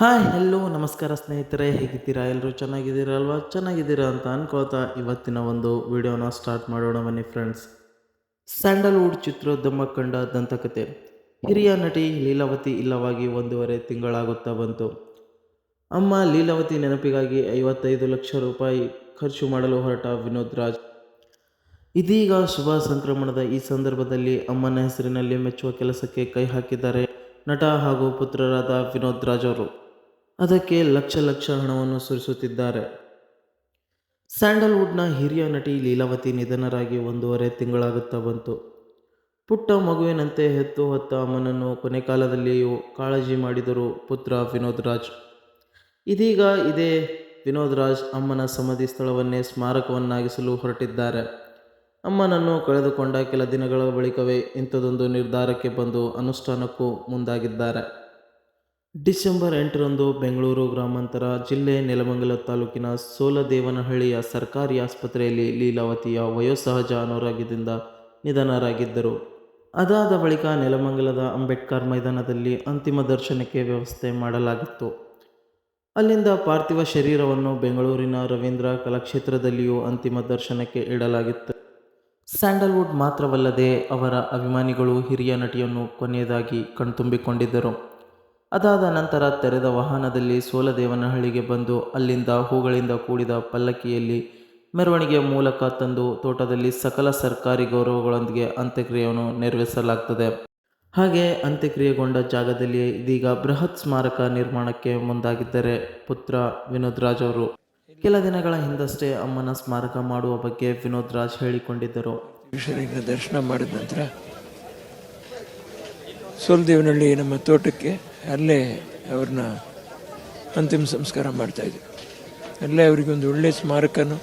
Hi hello ನಮಸ್ಕಾರ ಸ್ನೇಹಿತರೆ, ಹೇಗಿದ್ದೀರಾ? ಎಲ್ಲರೂ ಚೆನ್ನಾಗಿದ್ದೀರಲ್ವಾ ಚೆನ್ನಾಗಿದ್ದೀರಾ ಅಂತ ಅನ್ಕೋತಾ ಇವತ್ತಿನ ಒಂದು ವಿಡಿಯೋನ ಸ್ಟಾರ್ಟ್ ಮಾಡೋಣ ಬನ್ನಿ ಫ್ರೆಂಡ್ಸ್. ಸ್ಯಾಂಡಲ್ವುಡ್ ಚಿತ್ರೋದ್ಯಮ ಕಂಡ ದಂತಕತೆ. ಹಿರಿಯ ನಟಿ ಲೀಲಾವತಿ ಇಲ್ಲವಾಗಿ ಒಂದೂವರೆ ತಿಂಗಳಾಗುತ್ತಾ ಬಂತು. ಅಮ್ಮ ಲೀಲಾವತಿ ನೆನಪಿಗಾಗಿ ಐವತ್ತೈದು ಲಕ್ಷ ರೂಪಾಯಿ ಖರ್ಚು ಮಾಡಲು ಹೊರಟ ವಿನೋದ್ ರಾಜ್. ಇದೀಗ ಶುಭ ಸಂಕ್ರಮಣದ ಈ ಸಂದರ್ಭದಲ್ಲಿ ಅಮ್ಮನ ಹೆಸರಿನಲ್ಲಿ ಮೆಚ್ಚುವ ಕೆಲಸಕ್ಕೆ ಕೈ ಹಾಕಿದ್ದಾರೆ ನಟ ಹಾಗೂ ಪುತ್ರರಾದ ವಿನೋದ್ ರಾಜ್ ಅವರು. ಅದಕ್ಕೆ ಲಕ್ಷ ಲಕ್ಷ ಹಣವನ್ನು ಸುರಿಸುತ್ತಿದ್ದಾರೆ. ಸ್ಯಾಂಡಲ್ವುಡ್ನ ಹಿರಿಯ ನಟಿ ಲೀಲಾವತಿ ನಿಧನರಾಗಿ ಒಂದೂವರೆ ತಿಂಗಳಾಗುತ್ತಾ ಬಂತು. ಪುಟ್ಟ ಮಗುವಿನಂತೆ ಹೆತ್ತು ಹೊತ್ತ ಅಮ್ಮನನ್ನು ಕೊನೆ ಕಾಲದಲ್ಲಿಯೂ ಕಾಳಜಿ ಮಾಡಿದರು ಪುತ್ರ ವಿನೋದ್ ರಾಜ್. ಇದೀಗ ಇದೇ ವಿನೋದ್ ರಾಜ್ ಅಮ್ಮನ ಸಮಾಧಿ ಸ್ಥಳವನ್ನೇ ಸ್ಮಾರಕವನ್ನಾಗಿಸಲು ಹೊರಟಿದ್ದಾರೆ. ಅಮ್ಮನನ್ನು ಕಳೆದುಕೊಂಡ ಕೆಲ ದಿನಗಳ ಬಳಿಕವೇ ಇಂಥದೊಂದು ನಿರ್ಧಾರಕ್ಕೆ ಬಂದು ಅನುಷ್ಠಾನಕ್ಕೂ ಮುಂದಾಗಿದ್ದಾರೆ. ಡಿಸೆಂಬರ್ ಎಂಟರಂದು ಬೆಂಗಳೂರು ಗ್ರಾಮಾಂತರ ಜಿಲ್ಲೆ ನೆಲಮಂಗಲ ತಾಲೂಕಿನ ಸೋಲದೇವನಹಳ್ಳಿಯ ಸರ್ಕಾರಿ ಆಸ್ಪತ್ರೆಯಲ್ಲಿ ಲೀಲಾವತಿಯ ವಯೋಸಹಜ ಅನಾರೋಗ್ಯದಿಂದ ನಿಧನರಾಗಿದ್ದರು. ಅದಾದ ಬಳಿಕ ನೆಲಮಂಗಲದ ಅಂಬೇಡ್ಕರ್ ಮೈದಾನದಲ್ಲಿ ಅಂತಿಮ ದರ್ಶನಕ್ಕೆ ವ್ಯವಸ್ಥೆ ಮಾಡಲಾಗಿತ್ತು. ಅಲ್ಲಿಂದ ಪಾರ್ಥಿವ ಶರೀರವನ್ನು ಬೆಂಗಳೂರಿನ ರವೀಂದ್ರ ಕಲಾಕ್ಷೇತ್ರದಲ್ಲಿಯೂ ಅಂತಿಮ ದರ್ಶನಕ್ಕೆ ಇಡಲಾಗಿತ್ತು. ಸ್ಯಾಂಡಲ್ವುಡ್ ಮಾತ್ರವಲ್ಲದೆ ಅವರ ಅಭಿಮಾನಿಗಳು ಹಿರಿಯ ನಟಿಯನ್ನು ಕೊನೆಯದಾಗಿ ಕಣ್ತುಂಬಿಕೊಂಡಿದ್ದರು. ಅದಾದ ನಂತರ ತೆರೆದ ವಾಹನದಲ್ಲಿ ಸೋಲದೇವನಹಳ್ಳಿಗೆ ಬಂದು ಅಲ್ಲಿಂದ ಹೂಗಳಿಂದ ಕೂಡಿದ ಪಲ್ಲಕ್ಕಿಯಲ್ಲಿ ಮೆರವಣಿಗೆಯ ಮೂಲಕ ತಂದು ತೋಟದಲ್ಲಿ ಸಕಲ ಸರ್ಕಾರಿ ಗೌರವಗಳೊಂದಿಗೆ ಅಂತ್ಯಕ್ರಿಯೆಯನ್ನು ನೆರವೇರಿಸಲಾಗುತ್ತದೆ ಹಾಗೆ ಅಂತ್ಯಕ್ರಿಯೆಗೊಂಡ ಜಾಗದಲ್ಲಿ ಇದೀಗ ಬೃಹತ್ ಸ್ಮಾರಕ ನಿರ್ಮಾಣಕ್ಕೆ ಮುಂದಾಗಿದ್ದಾರೆ ಪುತ್ರ ವಿನೋದ್ ರಾಜ್ ಅವರು. ಕೆಲ ದಿನಗಳ ಹಿಂದಷ್ಟೇ ಅಮ್ಮನ ಸ್ಮಾರಕ ಮಾಡುವ ಬಗ್ಗೆ ವಿನೋದ್ ರಾಜ್ ಹೇಳಿಕೊಂಡಿದ್ದರು. ದರ್ಶನ ಮಾಡಿದ ನಂತರ ಸೋಲ್ದೇವನಹಳ್ಳಿ ನಮ್ಮ ತೋಟಕ್ಕೆ ಅಲ್ಲೇ ಅವ್ರನ್ನ ಅಂತಿಮ ಸಂಸ್ಕಾರ ಮಾಡ್ತಾಯಿದ್ವಿ ಅಲ್ಲೇ ಅವರಿಗೊಂದು ಒಳ್ಳೆಯ ಸ್ಮಾರಕನು,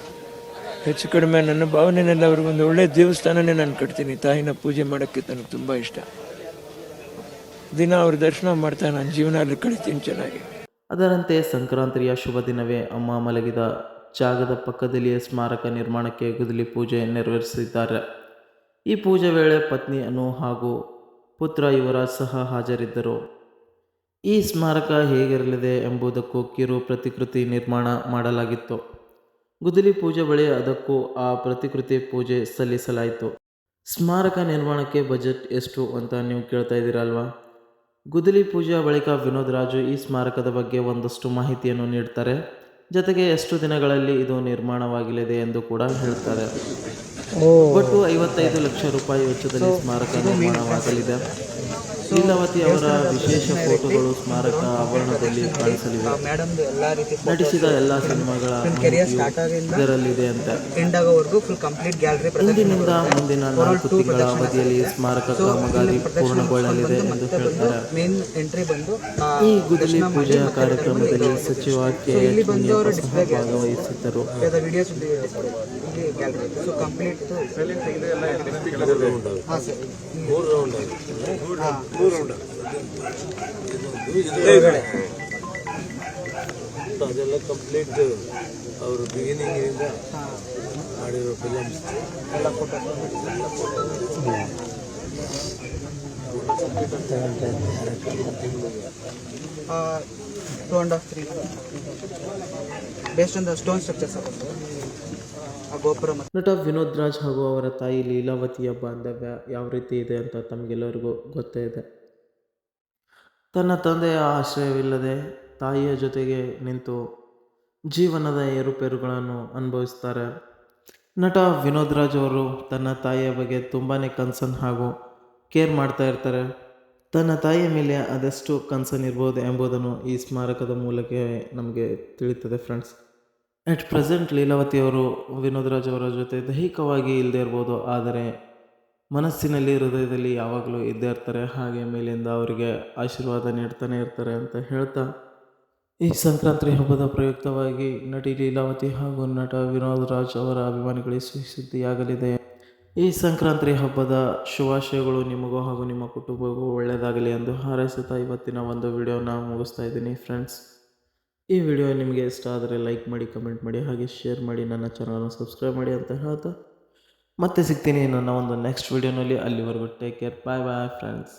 ಹೆಚ್ಚು ಕಡಿಮೆ ನನ್ನ ಭಾವನೆಯಲ್ಲಿ ಅವ್ರಿಗೊಂದು ಒಳ್ಳೆಯ ದೇವಸ್ಥಾನನೇ ನಾನು ಕಟ್ತೀನಿ. ತಾಯಿನ ಪೂಜೆ ಮಾಡೋಕ್ಕೆ ನನಗೆ ತುಂಬ ಇಷ್ಟ. ದಿನ ಅವ್ರ ದರ್ಶನ ಮಾಡ್ತಾ ನಾನು ಜೀವನ ಅಲ್ಲಿ ಕಳಿತೀನಿ ಚೆನ್ನಾಗಿ. ಅದರಂತೆ ಸಂಕ್ರಾಂತಿಯ ಶುಭ ದಿನವೇ ಅಮ್ಮ ಮಲಗಿದ ಜಾಗದ ಪಕ್ಕದಲ್ಲಿಯೇ ಸ್ಮಾರಕ ನಿರ್ಮಾಣಕ್ಕೆ ಗುದಲಿ ಪೂಜೆ ನೆರವೇರಿಸಿದ್ದಾರೆ. ಈ ಪೂಜೆ ವೇಳೆ ಪತ್ನಿಯನ್ನು ಹಾಗೂ ಪುತ್ರ ಯುವರಾಜ್ ಸಹ ಹಾಜರಿದ್ದರು. ಈ ಸ್ಮಾರಕ ಹೇಗಿರಲಿದೆ ಎಂಬುದಕ್ಕೂ ಕಿರು ಪ್ರತಿಕೃತಿ ನಿರ್ಮಾಣ ಮಾಡಲಾಗಿತ್ತು. ಗುದಲಿ ಪೂಜೆ ಬಳಿ ಅದಕ್ಕೂ ಆ ಪ್ರತಿಕೃತಿ ಪೂಜೆ ಸಲ್ಲಿಸಲಾಯಿತು. ಸ್ಮಾರಕ ನಿರ್ಮಾಣಕ್ಕೆ ಬಜೆಟ್ ಎಷ್ಟು ಅಂತ ನೀವು ಕೇಳ್ತಾ ಇದ್ದೀರಲ್ವಾ? ಗುದಲಿ ಪೂಜೆಯ ಬಳಿಕ ವಿನೋದ್ ರಾಜು ಈ ಸ್ಮಾರಕದ ಬಗ್ಗೆ ಒಂದಷ್ಟು ಮಾಹಿತಿಯನ್ನು ನೀಡ್ತಾರೆ. ಜೊತೆಗೆ ಎಷ್ಟು ದಿನಗಳಲ್ಲಿ ಇದು ನಿರ್ಮಾಣವಾಗಲಿದೆ ಎಂದು ಕೂಡ ಹೇಳ್ತಾರೆ. ಒಟ್ಟು ಐವತ್ತೈದು ಲಕ್ಷ ರೂಪಾಯಿ ವೆಚ್ಚದಲ್ಲಿ ಸ್ಮಾರಕ ನಿರ್ಮಾಣವಾಗಲಿದೆ. ಲೀಲಾವತಿ ಅವರ ವಿಶೇಷ ಫೋಟೋಗಳು ಸ್ಮಾರಕ ಆವರಣದಲ್ಲಿ ಕಾಣಿಸಲಿವೆ. ಮೇಡಮ್ದು ಎಲ್ಲ ರೀತಿ ನಟಿಸಿದ ಎಲ್ಲ ಸಿನಿಮಾಗಳ ಇದರಲ್ಲಿದೆ ಅಂತ. ಎಂಡ್ ಆಗೋವರೆಗೂ ಫುಲ್ ಕಂಪ್ಲೀಟ್ ಗ್ಯಾಲರಿ ಇಂದಿನಿಂದ ಮುಂದಿನ ನಾಲ್ಕು ತಿಂಗಳ ಅವಧಿಯಲ್ಲಿ ಸ್ಮಾರಕ ಕಾಮಗಾರಿ ಪೂರ್ಣಗೊಳ್ಳಲಿದೆ ಎಂದು ಹೇಳ್ತಾರೆ. ಮೇನ್ ಎಂಟ್ರಿ ಬಂದು ಆ, ಈ ಗುದ್ದಲಿ ಪೂಜೆಯ ಕಾರ್ಯಕ್ರಮದಲ್ಲಿ ಸಚಿವ ಕೆ. ಭಾಗವಹಿಸಿದ್ದರು ಕಂಪ್ಲೀಟ್ ಹಾಂ ಸರ್ ಮೂರು ರೌಂಡ್ ಹಾಂ. ಅದೆಲ್ಲ ಕಂಪ್ಲೀಟ್ ಅವರು ಬಿಗಿನಿಂಗಿನಿಂದ ಮಾಡಿರೋ ಫಿಲಮ್ಸ್ ಎಲ್ಲ photo two and of three based on the stone structures ಆ ಗೋಪುರ ನಟ ವಿನೋದ್ ರಾಜ್ ಹಾಗೂ ಅವರ ತಾಯಿ ಲೀಲಾವತಿಯ ಬಾಂಧವ್ಯ ಯಾವ ರೀತಿ ಇದೆ ಅಂತ ತಮಗೆಲ್ಲರಿಗೂ ಗೊತ್ತೇ ಇದೆ. ತನ್ನ ತಂದೆಯ ಆಶ್ರಯವಿಲ್ಲದೆ ತಾಯಿಯ ಜೊತೆಗೆ ನಿಂತು ಜೀವನದ ಏರುಪೇರುಗಳನ್ನು ಅನುಭವಿಸ್ತಾರೆ. ನಟ ವಿನೋದ್ ರಾಜ್ ಅವರು ತನ್ನ ತಾಯಿಯ ಬಗ್ಗೆ ತುಂಬಾ ಕನ್ಸರ್ನ್ ಹಾಗೂ ಕೇರ್ ಮಾಡ್ತಾ ಇರ್ತಾರೆ. ತನ್ನ ತಾಯಿಯ ಮೇಲೆ ಅದೆಷ್ಟು ಕನ್ಸರ್ನ್ ಇರ್ಬೋದು ಎಂಬುದನ್ನು ಈ ಸ್ಮಾರಕದ ಮೂಲಕ ನಮಗೆ ತಿಳಿತದೆ ಫ್ರೆಂಡ್ಸ್. ಅಟ್ ಪ್ರೆಸೆಂಟ್ ಲೀಲಾವತಿಯವರು ವಿನೋದ್ ರಾಜ್ ಅವರ ಜೊತೆ ದೈಹಿಕವಾಗಿ ಇಲ್ಲದೆ ಇರ್ಬೋದು, ಆದರೆ ಮನಸ್ಸಿನಲ್ಲಿ, ಹೃದಯದಲ್ಲಿ ಯಾವಾಗಲೂ ಇದ್ದೇ ಇರ್ತಾರೆ. ಹಾಗೆ ಮೇಲಿಂದ ಅವರಿಗೆ ಆಶೀರ್ವಾದ ನೀಡ್ತಾನೆ ಇರ್ತಾರೆ ಅಂತ ಹೇಳ್ತಾ, ಈ ಸಂಕ್ರಾಂತಿ ಹಬ್ಬದ ಪ್ರಯುಕ್ತವಾಗಿ ನಟಿ ಲೀಲಾವತಿ ಹಾಗೂ ನಟ ವಿನೋದ್ ರಾಜ್ ಅವರ ಅಭಿಮಾನಿಗಳಿಗೆ ಸುದ್ದಿಯಾಗಲಿದೆ ಈ ಸಂಕ್ರಾಂತಿ ಹಬ್ಬದ ಶುಭಾಶಯಗಳು ನಿಮಗೂ ಹಾಗೂ ನಿಮ್ಮ ಕುಟುಂಬಕ್ಕೂ ಒಳ್ಳೆಯದಾಗಲಿ ಎಂದು ಹಾರೈಸುತ್ತಾ ಇವತ್ತಿನ ಒಂದು ವಿಡಿಯೋನ ಮುಗಿಸ್ತಾ ಇದ್ದೀನಿ. ಫ್ರೆಂಡ್ಸ್ ಈ ವಿಡಿಯೋ ನಿಮಗೆ ಇಷ್ಟ ಆದರೆ ಲೈಕ್ ಮಾಡಿ, ಕಮೆಂಟ್ ಮಾಡಿ ಹಾಗೆ ಶೇರ್ ಮಾಡಿ, ನನ್ನ ಚಾನಲನ್ನು ಸಬ್ಸ್ಕ್ರೈಬ್ ಮಾಡಿ ಅಂತ ಹೇಳ್ತಾ ಮತ್ತೆ ಸಿಗ್ತೀನಿ ನನ್ನ ಒಂದು ನೆಕ್ಸ್ಟ್ ವಿಡಿಯೋನಲ್ಲಿ ಅಲ್ಲಿವರೆಗೂ take care bye bye friends